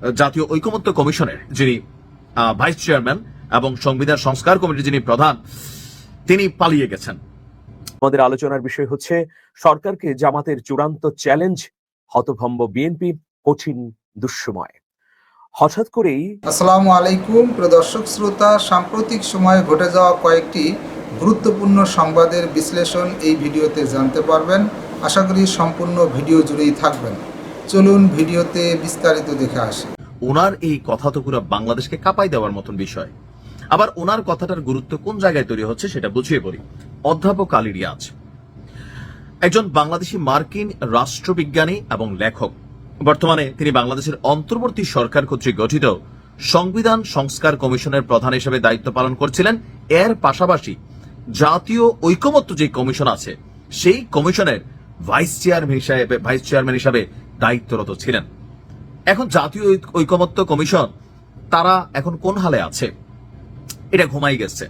জাতীয় ঐকমত্য কমিশনের যিনি আহ, ভাইস চেয়ারম্যান এবং সংবিধান সংস্কার কমিটির যিনি প্রধান তিনি পালিয়ে গেছেন। আমাদের আলোচনার বিষয় হচ্ছে সরকারকে জামাতের চূড়ান্ত চ্যালেঞ্জ হতভম্ব বিএনপি কঠিন দুঃসময়। হঠাৎ করেই আসসালামু আলাইকুম প্রিয় দর্শক শ্রোতা সাম্প্রতিক সময়ে ঘটে যাওয়া কয়েকটি গুরুত্বপূর্ণ সংবাদের বিশ্লেষণ এই ভিডিওতে জানতে পারবেন। আশা করি সম্পূর্ণ ভিডিও জুড়েই থাকবেন। চলুন ভিডিওতে বিস্তারিত দেখে আসি। ওনার এই কথা তো পুরো বাংলাদেশকে কাঁপাই দেওয়ার মতন বিষয়। আবার ওনার কথাটার গুরুত্ব কোন জায়গায় তৈরি হচ্ছে সেটা বুঝিয়ে বলি। অধ্যাপক আলী রিয়াজ। একজন বাংলাদেশি মার্কিন রাষ্ট্রবিজ্ঞানী এবং লেখক। বর্তমানে তিনি বাংলাদেশের অন্তর্বর্তী সরকার কর্তৃক গঠিত সংবিধান সংস্কার কমিশনের প্রধান হিসেবে দায়িত্ব পালন করছিলেন। এর পাশাপাশি জাতীয় ঐকমত্য যে কমিশন আছে, সেই কমিশনের ভাইস চেয়ারম্যান হিসাবে ভাইস চেয়ারম্যান হিসাবে দায়িত্বরত ছিলেন। এখন জাতীয় ঐক- ঐকমত্য কমিশন তারা এখন কোন হালে আছে? এটা ঘুমাই গেছে।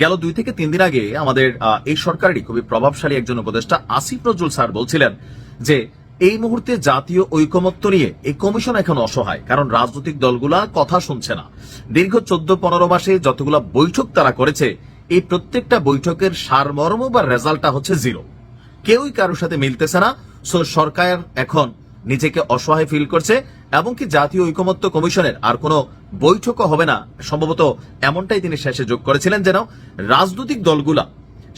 গেল দুই থেকে তিন দিন আগে আমাদের এই সরকারেরই খুবই প্রভাবশালী একজন উপদেষ্টা আসিফ নজরুল স্যার বলছিলেন যে, এই মুহূর্তে জাতীয় ঐকমত্য নিয়ে এই কমিশন এখন অসহায়, কারণ রাজনৈতিক দলগুলা কথা শুনছে না। দীর্ঘ চোদ্দ পনেরো মাসে যতগুলা বৈঠক তারা করেছে, এই প্রত্যেকটা বৈঠকের সারমর্ম বা রেজাল্টটা হচ্ছে জিরো। কেউই কারোর সাথে মিলতেছে না সো সরকার এখন নিজেকে অসহায় ফিল করছে এবং কি জাতীয় ঐকমত্য কমিশনের আর কোনো বৈঠকও হবে না। সম্ভবত এমনটাই তিনি শেষে যোগ করেছিলেন যেন রাজনৈতিক দলগুলা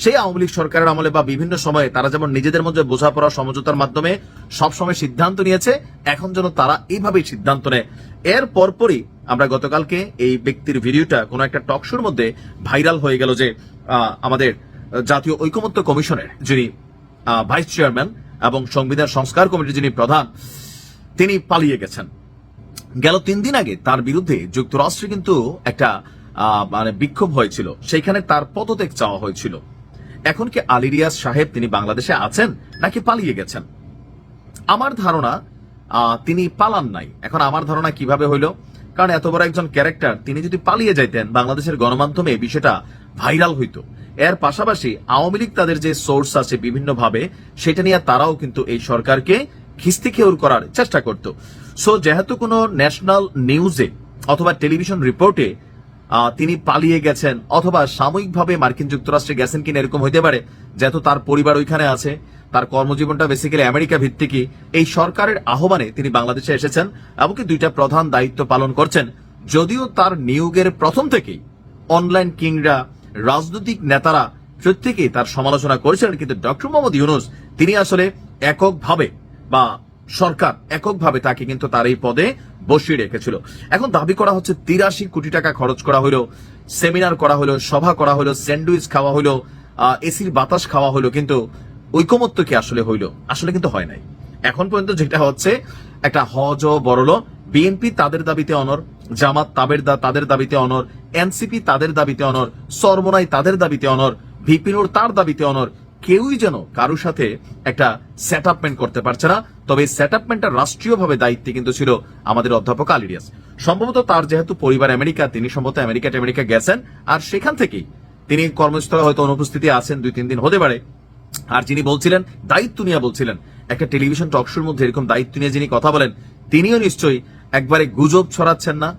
সেই আওয়ামী লীগ সরকারের আমলে বা বিভিন্ন সময়ে তারা যেমন নিজেদের মধ্যে বোঝাপড়া, সমঝোতার মাধ্যমে সবসময় সিদ্ধান্ত নিয়েছে, এখন যেন তারা এইভাবেই সিদ্ধান্ত নেয়। এর পরপরই আমরা গতকালকে এই ব্যক্তির ভিডিওটা কোনো একটা টক শোর মধ্যে ভাইরাল হয়ে গেল যে আমাদের জাতীয় ঐকমত্য কমিশনের যিনি ভাইস চেয়ারম্যান এবং সংবিধান সংস্কার কমিটির যিনি প্রধান, তিনি পালিয়ে গেছেন। গেল তিন দিন আগে তার বিরুদ্ধে যুক্তরাষ্ট্রে কিন্তু একটা মানে বিক্ষোভ হয়েছিল। সেইখানে তার পদত্যাগ চাওয়া হয়েছিল। এখন কি আলিরিয়াস সাহেব তিনি বাংলাদেশে আছেন নাকি পালিয়ে গেছেন? আমার ধারণা তিনি পালান নাই। এখন আমার ধারণা কীভাবে হইল? কারণ এত বড় একজন ক্যারেক্টার, তিনি যদি পালিয়ে যাইতেন, বাংলাদেশের গণমাধ্যমে বিষয়টা ভাইরাল হইতো। এর পাশাপাশি আওয়ামী লীগ তাদের যে সোর্স আছে বিভিন্নভাবে, সেটা নিয়ে তারাও কিন্তু এই সরকারকে খিস্তি খেউর করার চেষ্টা করত। সো যেহেতু কোনো ন্যাশনাল নিউজে অথবা টেলিভিশন রিপোর্টে তিনি পালিয়ে গেছেন, অথবা সাময়িকভাবে মার্কিন যুক্তরাষ্ট্রে গেছেন কিনা এরকম হইতে পারে, যেহেতু তার পরিবার ওইখানে আছে, তার কর্মজীবনটা বেসিক্যালি আমেরিকা ভিত্তিকই এই সরকারের আহ্বানে তিনি বাংলাদেশে এসেছেন, এমনকি দুইটা প্রধান দায়িত্ব পালন করছেন। যদিও তার নিয়োগের প্রথম থেকেই অনলাইন কিংরা রাজনৈতিক নেতারা প্রত্যেকেই তার সমালোচনা করেছিলেন কিন্তু ডক্টর মোহাম্মদ ইউনুস, তিনি আসলে এককভাবে বা সরকার এককভাবে তাকে কিন্তু তার এই পদে বসিয়ে রেখেছিল। এখন দাবি করা হচ্ছে তিরাশি কোটি টাকা খরচ করা হলো, সেমিনার করা হলো, সভা করা হলো, স্যান্ডউইচ খাওয়া হলো এসির বাতাস খাওয়া হলো, কিন্তু ঐকমত্য কি আসলে হইল? আসলে কিন্তু হয় নাই। এখন পর্যন্ত যেটা হচ্ছে, একটা হজ বড়ল বিএনপি তাদের দাবিতে অনর। জামাত তাদের দা- তাদের দাবিতে অনর, এনসিপি তাদের দাবিতে অনর, সরমনাই তাদের দাবিতে অনর ভিপিনুর তার দাবিতে অনর। কেউই যেন কারোর সাথে একটা সেট করতে পারছে না। তবে এই সেট আপমেন্টটা রাষ্ট্রীয়ভাবে দায়িত্বে কিন্তু ছিল আমাদের অধ্যাপক আলিরিয়াস সম্ভবত তার যেহেতু পরিবার আমেরিকা, তিনি সম্ভবত আমেরিকা আমেরিকা গেছেন। আর সেখান থেকেই তিনি কর্মস্থলে হয়তো অনুপস্থিতি আছেন, দুই, তিন দিন হতে পারে। আর যিনি বলছিলেন, দায়িত্ব নিয়ে বলছিলেন, একটা টেলিভিশন টকশোর মধ্যে এরকম দায়িত্ব নিয়ে যিনি কথা বলেন, তিনিও নিশ্চয়ই একবারে গুজব ছড়াচ্ছেন না?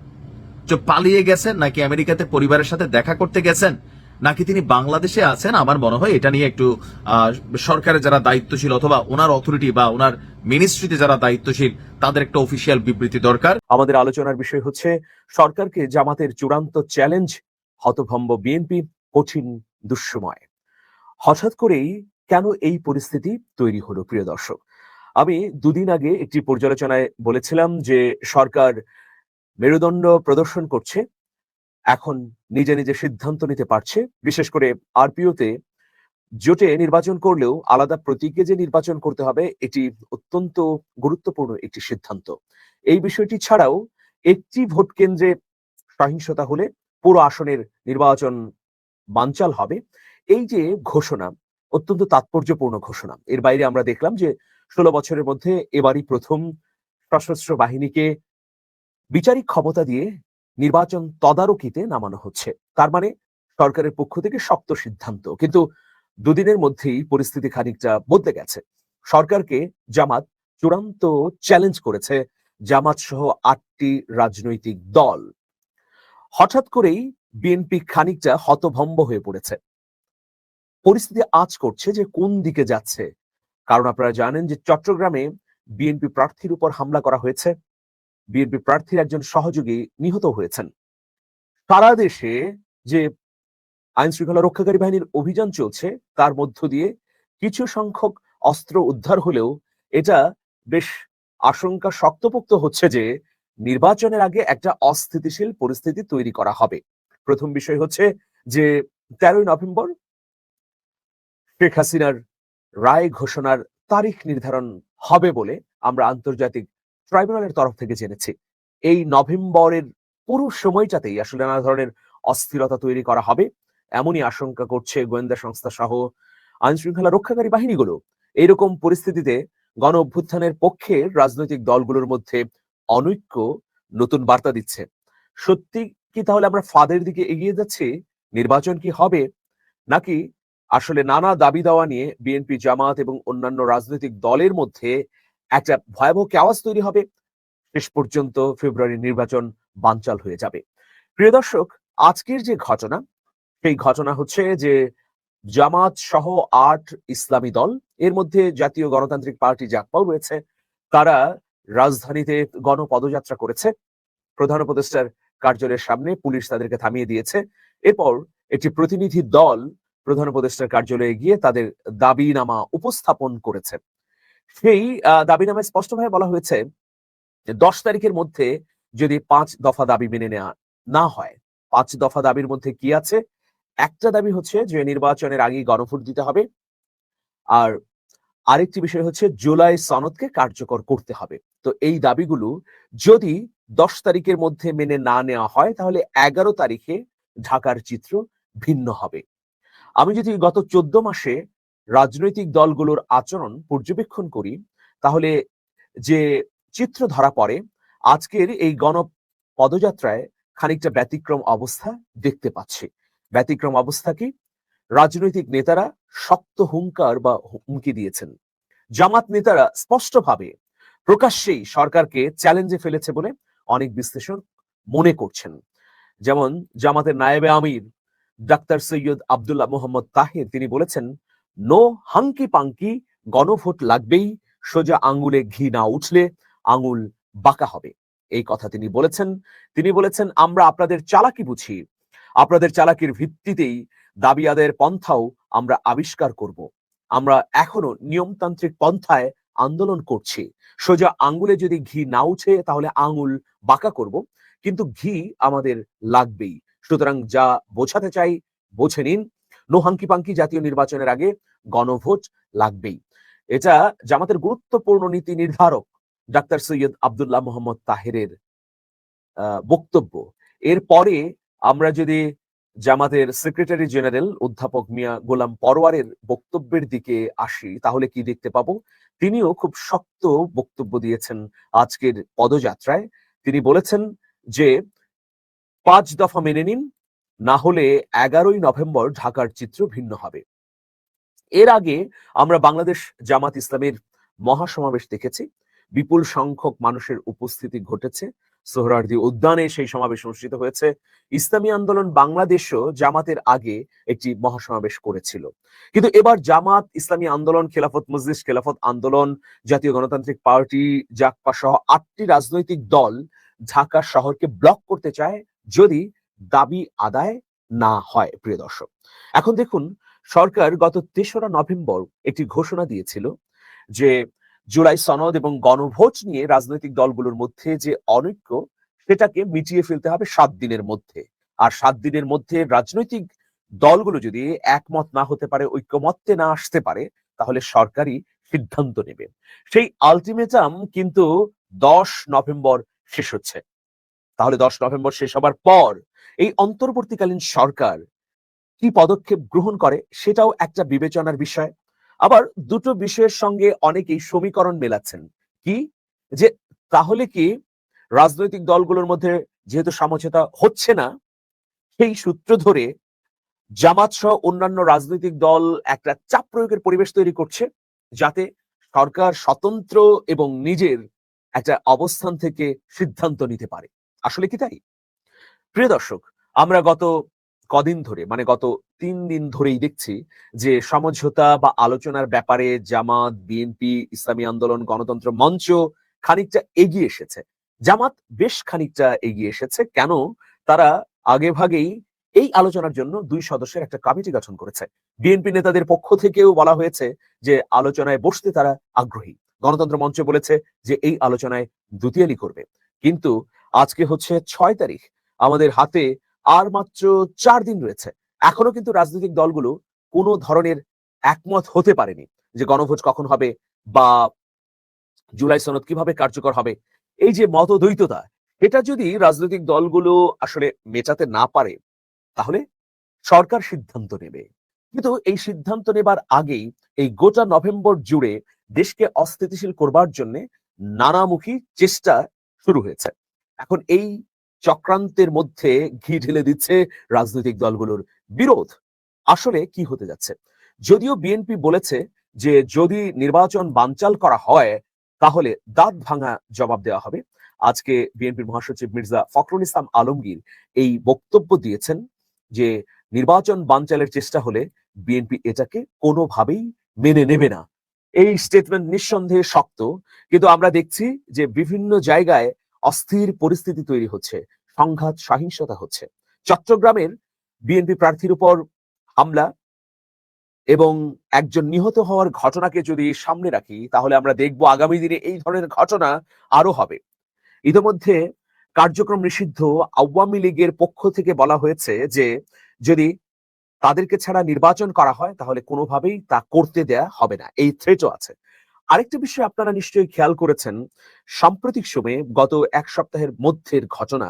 যে পালিয়ে গেছেন নাকি আমেরিকাতে পরিবারের সাথে দেখা করতে গেছেন? নাকি তিনি বাংলাদেশে আছেন? আমার মনে হয় এটা নিয়ে একটু সরকারের যারা দায়িত্বশীল অথবা ওনার অথরিটি বা ওনার মিনিস্ট্রিতে যারা দায়িত্বশীল, তাদের একটা অফিসিয়াল বিবৃতি দরকার। আমাদের আলোচনার বিষয় হচ্ছে, সরকারকে জামাতের চূড়ান্ত চ্যালেঞ্জ হতভম্ব বিএনপি কঠিন দুঃসময়। হঠাৎ করেই কেন এই পরিস্থিতি তৈরি হলো, প্রিয় দর্শক? আমি দুদিন আগে একটি পর্যালোচনায় বলেছিলাম যে সরকার মেরুদণ্ড প্রদর্শন করছে, এখন নিজে নিজে সিদ্ধান্ত নিতে পারছে। বিশেষ করে আরপিওতে জোটে নির্বাচন করলেও আলাদা প্রতীকে যে নির্বাচন করতে হবে, এটি অত্যন্ত গুরুত্বপূর্ণ একটি সিদ্ধান্ত। এই বিষয়টি ছাড়াও একটি ভোট কেন্দ্রে সহিংসতা হলে পুরো আসনের নির্বাচন বানচাল হবে। এই যে ঘোষণা, অত্যন্ত তাৎপর্যপূর্ণ ঘোষণা, এর বাইরে আমরা দেখলাম যে ষোলো বছরের মধ্যে এবারই প্রথম সশস্ত্র বাহিনীকে বিচারিক ক্ষমতা দিয়ে নির্বাচন তদারকিতে নামানো হচ্ছে। তার মানে সরকারের পক্ষ থেকে শক্ত সিদ্ধান্ত। কিন্তু দুদিনের মধ্যেই পরিস্থিতি খানিকটা বদলে গেছে। সরকারকে জামাত চূড়ান্ত চ্যালেঞ্জ করেছে জামাত সহ আটটি রাজনৈতিক দল। হঠাৎ করেই বিএনপি খানিকটা হতভম্ব হয়ে পড়েছে। পরিস্থিতি আজ করছে যে কোন দিকে যাচ্ছে কারণ আপনারা জানেন যে চট্টগ্রামে বিএনপি প্রার্থীর উপর হামলা করা হয়েছে। বিএনপি প্রার্থীর একজন সহযোগী নিহত হয়েছেন। সারা দেশে যে আইন শৃঙ্খলা রক্ষাকারী বাহিনীর অভিযান চলছে, তার মধ্য দিয়ে কিছু সংখ্যক অস্ত্র উদ্ধার হলেও এটা বেশ আশঙ্কা শক্তপোক্ত হচ্ছে যে নির্বাচনের আগে একটা অস্থিতিশীল পরিস্থিতি তৈরি করা হবে। প্রথম বিষয় হচ্ছে যে তেরোই নভেম্বর শেখ হাসিনার রায় ঘোষণার তারিখ নির্ধারণ হবে বলে আমরা আন্তর্জাতিক ট্রাইব্যুনালের তরফ থেকে জেনেছি। এই নভেম্বরের পুরো সময়টাতেই আসলে নানা ধরনের অস্থিরতা তৈরি করা হবে। এমনই আশঙ্কা করছে গোয়েন্দা সংস্থা সহ আইন শৃঙ্খলা রক্ষাকারী বাহিনীগুলো। এইরকম পরিস্থিতিতে গণ অভ্যুত্থানের পক্ষে রাজনৈতিক দলগুলোর মধ্যে অনৈক্য নতুন বার্তা দিচ্ছে। সত্যি কি তাহলে আমরা ফাদের দিকে এগিয়ে যাচ্ছি? নির্বাচন কি হবে? নাকি আসলে নানা দাবি দাওয়া নিয়ে বিএনপি জামাত এবং অন্যান্য রাজনৈতিক দলের মধ্যে একটা ভয়াবহ কেওয়াজ তৈরি হবে। শেষ পর্যন্ত ফেব্রুয়ারি নির্বাচন বানচাল হয়ে যাবে। প্রিয় দর্শক, আজকের যে ঘটনা, সেই ঘটনা হচ্ছে যে জামাত সহ আট ইসলামী দল, এর মধ্যে জাতীয় গণতান্ত্রিক পার্টি জাকপাও রয়েছে। তারা রাজধানীতে গণপদযাত্রা করেছে। প্রধান উপদেষ্টার কার্যালয়ের সামনে পুলিশ তাদেরকে থামিয়ে দিয়েছে। এরপর একটি প্রতিনিধি দল প্রধান উপদেষ্টার কার্যালয়ে গিয়ে তাদের দাবিনামা উপস্থাপন করেছে। সেই দাবিনামায় স্পষ্টভাবে বলা হয়েছে যে দশ তারিখের মধ্যে যদি পাঁচ দফা দাবি মেনে নেওয়া না হয়, পাঁচ দফা দাবির মধ্যে কি আছে? একটা দাবি হচ্ছে যে নির্বাচনের আগেই গণভোট দিতে হবে। আর আরেকটি বিষয় হচ্ছে জুলাই সনদকে কার্যকর করতে হবে। তো এই দাবিগুলো যদি দশ তারিখের মধ্যে মেনে না নেওয়া হয়, তাহলে এগারো তারিখে ঢাকার চিত্র ভিন্ন হবে। আমি যদি গত চোদ্দ মাসে রাজনৈতিক দলগুলোর আচরণ পর্যবেক্ষণ করি, তাহলে যে চিত্র ধরা পড়ে, আজকের এই গণ পদযাত্রায় খানিকটা ব্যতিক্রম অবস্থা দেখতে পাচ্ছি। ব্যতিক্রম অবস্থা কি? রাজনৈতিক নেতারা শক্ত হুঙ্কার বা হুমকি দিয়েছেন। জামাত নেতারা স্পষ্টভাবে প্রকাশ্যেই সরকারকে চ্যালেঞ্জে ফেলেছে বলে অনেক বিশ্লেষণ মনে করছেন। যেমন জামাতের নায়েবে আমির ডাক্তার সৈয়দ আব্দুল্লাহ মোহাম্মদ তাহের, তিনি বলেছেন, নো হাঙ্কি পাঙ্কি, গণভোট লাগবেই, সোজা আঙ্গুলে ঘি না উঠলে আঙুল বাঁকা হবে। এই কথা তিনি বলেছেন। তিনি বলেছেন, আমরা আপনাদের চালাকি বুঝি। আপনাদের চালাকির ভিত্তিতেই দাবি আদায়ের পন্থাও আমরা আবিষ্কার করব। আমরা এখনও নিয়মতান্ত্রিক পন্থায় আন্দোলন করছি। সোজা আঙ্গুলে যদি ঘি না উঠে তাহলে আঙুল বাঁকা করব। কিন্তু ঘি আমাদের লাগবেই। সুতরাং যা বোঝাতে চাই, বোঝে নিন। নোহাঙ্কি পাঙ্কি জাতীয় নির্বাচনের আগে গণভোট লাগবেই। এটা জামাতের গুরুত্বপূর্ণ নীতি নির্ধারক ডাক্তার সৈয়দ আব্দুল্লাহ মোহাম্মদ তাহেরের বক্তব্য। এরপরে আমরা যদি জামাতের সেক্রেটারি জেনারেল অধ্যাপক মিয়া গোলাম পরোয়ারের বক্তব্যের দিকে আসি, তাহলে কি দেখতে পাবো? তিনিও খুব শক্ত বক্তব্য দিয়েছেন আজকের পদযাত্রায়। তিনি বলেছেন যে পাঁচ দফা মেনে নিন, না হলে এগারোই নভেম্বর ঢাকার চিত্র ভিন্ন হবে। এর আগে আমরা বাংলাদেশ জামাত ইসলামের মহাসমাবেশ দেখেছি। বিপুল সংখ্যক মানুষের উপস্থিতি ঘটেছে। সোহরার্দি উদ্যানে সেই সমাবেশ অনুষ্ঠিত হয়েছে। ইসলামী আন্দোলন বাংলাদেশও জামাতের আগে একটি মহাসমাবেশ করেছিল। কিন্তু এবার জামাত ইসলামী আন্দোলন, খেলাফত মজলিস, খেলাফত আন্দোলন, জাতীয় গণতান্ত্রিক পার্টি জাকপা সহ আটটি রাজনৈতিক দল ঢাকা শহরকে ব্লক করতে চায় যদি দাবি আদায় না হয়, প্রিয় দর্শক। এখন দেখুন, সরকার গত তেসরা নভেম্বর একটি ঘোষণা দিয়েছিল যে, জুলাই সনদ এবং গণভোট নিয়ে রাজনৈতিক দলগুলোর মধ্যে যে অনৈক্য, সেটাকে মিটিয়ে ফেলতে হবে সাত দিনের মধ্যে। আর সাত দিনের মধ্যে রাজনৈতিক দলগুলো যদি একমত না হতে পারে, ঐক্যমত্যে না আসতে পারে, তাহলে সরকারই সিদ্ধান্ত নেবে। সেই আলটিমেটাম কিন্তু দশ নভেম্বর শেষ হচ্ছে। তাহলে দশ নভেম্বর শেষ হবার পর এই অন্তর্বর্তীকালীন সরকার কি পদক্ষেপ গ্রহণ করে সেটাও একটা বিবেচনার বিষয়। আবার দুটো বিষয়ের সঙ্গে অনেকেই সমীকরণ মেলাচ্ছেন। কি? যে তাহলে কি রাজনৈতিক দলগুলোর মধ্যে যেহেতু সমঝোতা হচ্ছে না, সেই সূত্র ধরে জামাত সহ অন্যান্য রাজনৈতিক দল একটা চাপ প্রয়োগের পরিবেশ তৈরি করছে, যাতে সরকার স্বতন্ত্র এবং নিজের একটা অবস্থান থেকে সিদ্ধান্ত নিতে পারে। আসলে কি তাই? প্রিয় দর্শক, আমরা গত কদিন ধরে মানে গত তিন দিন ধরেই দেখছি যে সমঝোতা বা আলোচনার ব্যাপারে জামাত, বিএনপি, ইসলামী আন্দোলন, গণতন্ত্র মঞ্চ খানিকটা এগিয়ে এসেছে। জামাত বেশ খানিকটা এগিয়ে এসেছে। কেন? তারা আগে ভাগেই এই আলোচনার জন্য দুই সদস্যের একটা কমিটি গঠন করেছে। বিএনপি নেতাদের পক্ষ থেকেও বলা হয়েছে যে আলোচনায় বসতে তারা আগ্রহী। গণতন্ত্র মঞ্চ বলেছে যে এই আলোচনায় দুতিয়ালি করবে। কিন্তু আজকে হচ্ছে ছয় তারিখ। আমাদের হাতে আর মাত্র চার দিন রয়েছে। এখনও কিন্তু রাজনৈতিক দলগুলো কোনো ধরনের একমত হতে পারেনি যে গণভোজ কখন হবে বা জুলাই সনদ কীভাবে কার্যকর হবে। এই যে মতদ্বৈততা, এটা যদি রাজনৈতিক দলগুলো আসলে মেটাতে না পারে, তাহলে সরকার সিদ্ধান্ত নেবে। কিন্তু এই সিদ্ধান্ত নেবার আগেই এই গোটা নভেম্বর জুড়ে দেশকে অস্থিতিশীল করবার জন্য নানামুখী চেষ্টা শুরু হয়েছে। এখন এই চক্রান্তের মধ্যে ঘি ঢেলে দিচ্ছে রাজনৈতিক দলগুলোর বিরোধ। আসলে কি হতে যাচ্ছে? যদিও বিএনপি বলেছে যে যদি নির্বাচন বানচাল করা হয়, তাহলে দাঁত ভাঙা জবাব দেওয়া হবে। আজকে বিএনপির মহাসচিব মির্জা ফখরুল ইসলাম আলমগীর এই বক্তব্য দিয়েছেন যে নির্বাচন বানচালের চেষ্টা হলে বিএনপি এটাকে কোনোভাবেই মেনে নেবে না। এই স্টেটমেন্ট নিঃসন্দেহে শক্ত, কিন্তু আমরা দেখছি যে বিভিন্ন জায়গায় অস্থির পরিস্থিতি তৈরি হচ্ছে, সংঘাত, সহিংসতা হচ্ছে। চট্টগ্রামের বিএনপি প্রার্থীর উপর হামলা এবং একজন নিহত হওয়ার ঘটনাকে যদি সামনে রাখি, তাহলে আমরা দেখব আগামী দিনে এই ধরনের ঘটনা আরও হবে। ইতিমধ্যে কার্যক্রম নিষিদ্ধ আওয়ামী লীগের পক্ষ থেকে বলা হয়েছে যে যদি তাদেরকে ছাড়া নির্বাচন করা হয়, তাহলে কোনোভাবেই তা করতে দেয়া হবে না। এই থ্রেটও আছে। আরেকটি বিষয় আপনারা নিশ্চয়ই খেয়াল করেছেন, সাম্প্রতিক সময়ে গত এক সপ্তাহের মধ্যের ঘটনা,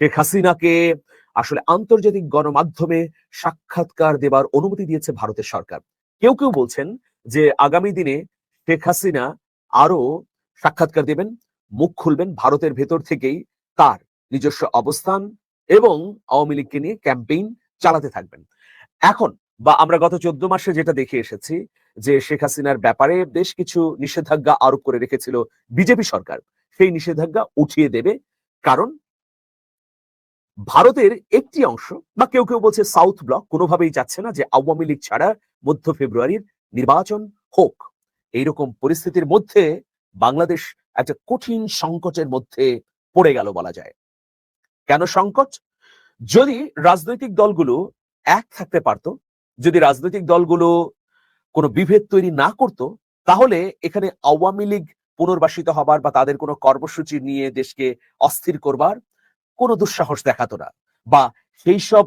শেখ হাসিনাকে আসলে আন্তর্জাতিক গণমাধ্যমে সাক্ষাৎকার দেবার অনুমতি দিয়েছে ভারতের সরকার। কেউ কেউ বলছেন যে আগামী দিনে শেখ হাসিনা আরও সাক্ষাৎকার দেবেন, মুখ খুলবেন ভারতের ভেতর থেকেই তার নিজস্ব অবস্থান এবং আওয়ামী লীগকে নিয়ে ক্যাম্পেইন চালাতে থাকবেন। এখন বা আমরা গত চোদ্দ মাসে যেটা দেখে এসেছি যে শেখ হাসিনার ব্যাপারে বেশ কিছু নিষেধাজ্ঞা আরোপ করে রেখেছিল বিজেপি সরকার। সেই নিষেধাজ্ঞা উঠিয়ে দেবে কারণ ভারতের একটি অংশ বা কেউ কেউ বলছে সাউথ ব্লক কোনোভাবেই যাচ্ছে না যে আওয়ামী লীগ ছাড়া মধ্য ফেব্রুয়ারির নির্বাচন হোক। এইরকম পরিস্থিতির মধ্যে বাংলাদেশ একটা কঠিন সংকটের মধ্যে পড়ে গেল বলা যায়। কেন সংকট? যদি রাজনৈতিক দলগুলো এক থাকতে পারত। যদি রাজনৈতিক দলগুলো কোনো বিভেদ তৈরি না করত, তাহলে এখানে আওয়ামী লীগ পুনর্বাসিত হবার বা তাদের কোনো কর্মসূচি নিয়ে দেশকে অস্থির করবার কোনো দুঃসাহস দেখাতো না বা সেই সব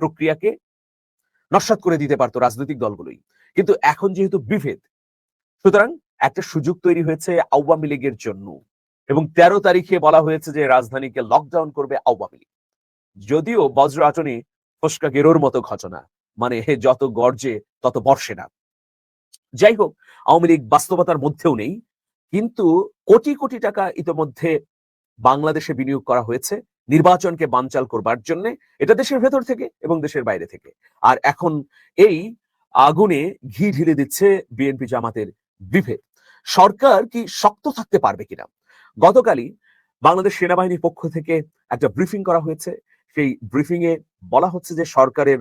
প্রক্রিয়াকে নস্বাত করে দিতে পারতো রাজনৈতিক দলগুলোই। কিন্তু এখন যেহেতু বিভেদ, সুতরাং একটা সুযোগ তৈরি হয়েছে আওয়ামী লীগের জন্য এবং তেরো তারিখে বলা হয়েছে যে রাজধানীকে লকডাউন করবে আওয়ামী লীগ। যদিও বজ্র আটনি ফসকা গেরোর মতো ঘটনা। মানে হে যত গর্জে, তত বর্ষে না। যাই হোক আওয়ামী লীগ বাস্তবতার মধ্যেও নেই, কিন্তু কোটি কোটি টাকা ইতোমধ্যে বাংলাদেশে বিনিয়োগ করা হয়েছে, নির্বাচনকে বানচাল করবার জন্য। এটা দেশের ভেতর থেকে এবং দেশের বাইরে থেকে। আর এখন এই আগুনে ঘি ঢেলে দিচ্ছে বিএনপি জামাতের বিভেদ। সরকার কি শক্ত থাকতে পারবে কিনা? গতকালই বাংলাদেশ সেনাবাহিনীর পক্ষ থেকে একটা ব্রিফিং করা হয়েছে। সেই ব্রিফিং এ বলা হচ্ছে যে সরকারের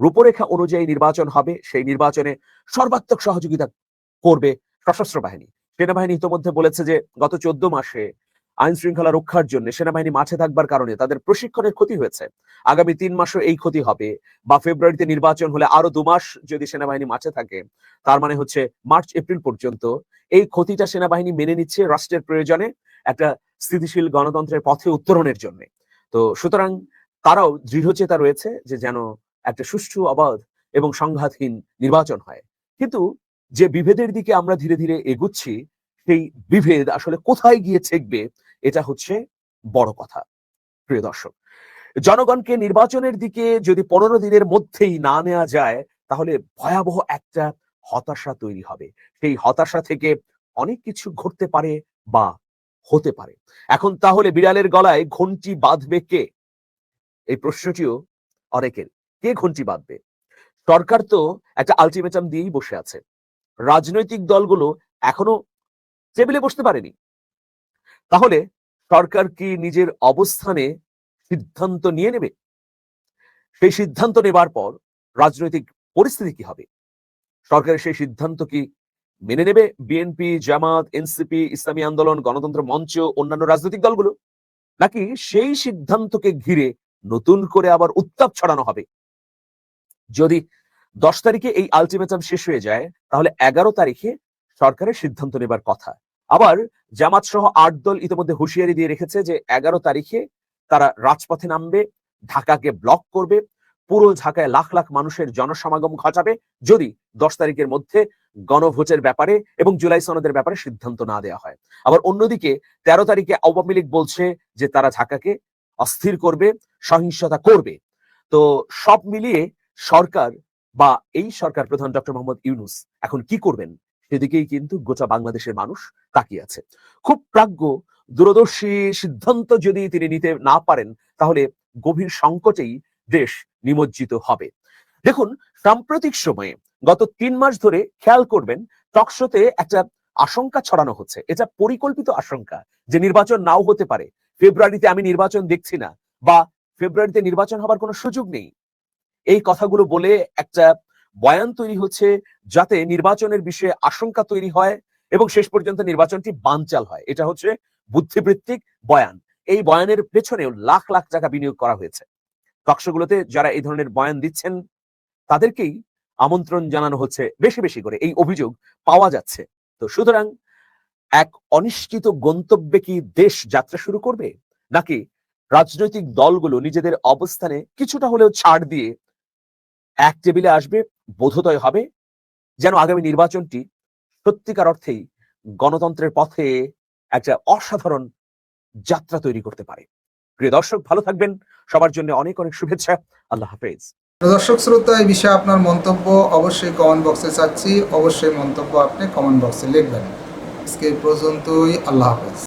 রূপরেখা অনুযায়ী নির্বাচন হবে, সেই নির্বাচনে সর্বাত্মক সহযোগিতা করবে সশস্ত্র বাহিনী। সেনাবাহিনী ইতোমধ্যে বলেছে যে গত চোদ্দ মাসে আইন শৃঙ্খলা রক্ষার জন্য সেনাবাহিনী মাঠে থাকবার কারণে তাদের প্রশিক্ষণের ক্ষতি হয়েছে। আগামী তিন মাসও এই ক্ষতি হবে বা ফেব্রুয়ারিতে নির্বাচন হলে আরও দু মাস যদি সেনাবাহিনী মাঠে থাকে, তার মানে হচ্ছে মার্চ, এপ্রিল পর্যন্ত এই ক্ষতিটা সেনাবাহিনী মেনে নিচ্ছে রাষ্ট্রের প্রয়োজনে একটা স্থিতিশীল গণতন্ত্রের পথে উত্তরণের জন্য। তো সুতরাং তারাও দৃঢ়চেতা রয়েছে যে যেন একটা সুষ্ঠু, অবাধ এবং সংঘাতহীন নির্বাচন হয়। কিন্তু যে বিভেদের দিকে আমরা ধীরে ধীরে এগুচ্ছি, সেই বিভেদ আসলে কোথায় গিয়ে ঠেকবে, এটা হচ্ছে বড় কথা, প্রিয় দর্শক। জনগণকে নির্বাচনের দিকে যদি পনেরো দিনের মধ্যেই না নেওয়া যায়, তাহলে ভয়াবহ একটা হতাশা তৈরি হবে। সেই হতাশা থেকে অনেক কিছু ঘটতে পারে বা হতে পারে। এখন তাহলে বিড়ালের গলায় ঘন্টি বাঁধবে কে? এই প্রশ্নটিও অনেকের। কে ঘন্টি বাঁধবে? সরকার তো একটা আলটিমেটাম দিয়েই বসে আছে। রাজনৈতিক দলগুলো এখনও টেবিলে বসতে পারেনি। তাহলে সরকার কি নিজের অবস্থানে সিদ্ধান্ত নিয়ে নেবে? সেই সিদ্ধান্ত নেবার পর রাজনৈতিক পরিস্থিতি কি হবে? সরকারের সেই সিদ্ধান্ত কি মেনে নেবে বিএনপি জামাত এনসিপি ইসলামী আন্দোলন, গণতন্ত্র মঞ্চ, অন্যান্য রাজনৈতিক দলগুলো। নাকি সেই সিদ্ধান্তকে ঘিরে নতুন করে আবার উত্তাপ ছড়ানো হবে? যদি দশ তারিখে এই আলটিমেটাম শেষ হয়ে যায়, তাহলে এগারো তারিখে সরকারের সিদ্ধান্ত নেবার কথা। আবার জামাত সহ আট দল ইতিমধ্যে হুঁশিয়ারি দিয়ে রেখেছে যে এগারো তারিখে তারা রাজপথে নামবে, ঢাকাকে ব্লক করবে পুরো ঢাকায় লাখ লাখ মানুষের জনসমাগম ঘটাবে যদি দশ তারিখের মধ্যে গণভোটের ব্যাপারে এবং জুলাই সনদের ব্যাপারে সিদ্ধান্ত না দেওয়া হয়। আবার অন্যদিকে তেরো তারিখে আওয়ামী লীগ বলছে যে তারা ঢাকাকে অস্থির করবে, সহিংসতা করবে। তো সব মিলিয়ে সরকার বা এই সরকার প্রধান ডক্টর মোহাম্মদ ইউনুস এখন কি করবেন? সেদিকেই কিন্তু গোটা বাংলাদেশের মানুষ তাকিয়ে আছে। খুব প্রাজ্ঞ, দূরদর্শী সিদ্ধান্ত যদি তিনি নিতে না পারেন, তাহলে গভীর সংকটেই দেশ নিমজ্জিত হবে। দেখুন, সাম্প্রতিক সময়ে গত তিন মাস ধরে খেয়াল করবেন, টকশোতে একটা আশঙ্কা ছড়ানো হচ্ছে। এটা পরিকল্পিত আশঙ্কা যে নির্বাচন নাও হতে পারে। ফেব্রুয়ারিতে আমি নির্বাচন দেখছি না বা ফেব্রুয়ারিতে নির্বাচন হবার কোনো সুযোগ নেই। এই কথাগুলো বলে একটা বয়ান তৈরি হচ্ছে যাতে নির্বাচনের বিষয়ে আশঙ্কা তৈরি হয় এবং শেষ পর্যন্ত নির্বাচনটি বানচাল হয়। এটা হচ্ছে বুদ্ধিবৃত্তিক বয়ান। এই বয়ানের পেছনেও লাখ লাখ টাকা বিনিয়োগ করা হয়েছে। টকশোগুলোতে যারা এই ধরনের বয়ান দিচ্ছেন, তাদেরকেই আমন্ত্রণ জানানো হচ্ছে বেশি বেশি করে। এই অভিযোগ পাওয়া যাচ্ছে। তো সুতরাং এক অনিশ্চিত গন্তব্যে কি দেশ যাত্রা শুরু করবে? নাকি রাজনৈতিক দলগুলো নিজেদের অবস্থানে কিছুটা হলেও ছাড় দিয়ে এক টেবিলে আসবে, বোধোদয় হবে? যেন আগামী নির্বাচনটি সত্যিকার অর্থেই গণতন্ত্রের পথে একটা অসাধারণ যাত্রা তৈরি করতে পারে। প্রিয় দর্শক, ভালো থাকবেন। সবার জন্য অনেক অনেক শুভেচ্ছা। আল্লাহ হাফেজ। দর্শক, শ্রোতা, এই বিষয়ে আপনার মন্তব্য অবশ্যই কমেন্ট বক্সে চাচ্ছি। অবশ্যই মন্তব্য আপনি কমেন্ট বক্সে লিখবেন। আজকে পর্যন্তই। আল্লাহ হাফেজ।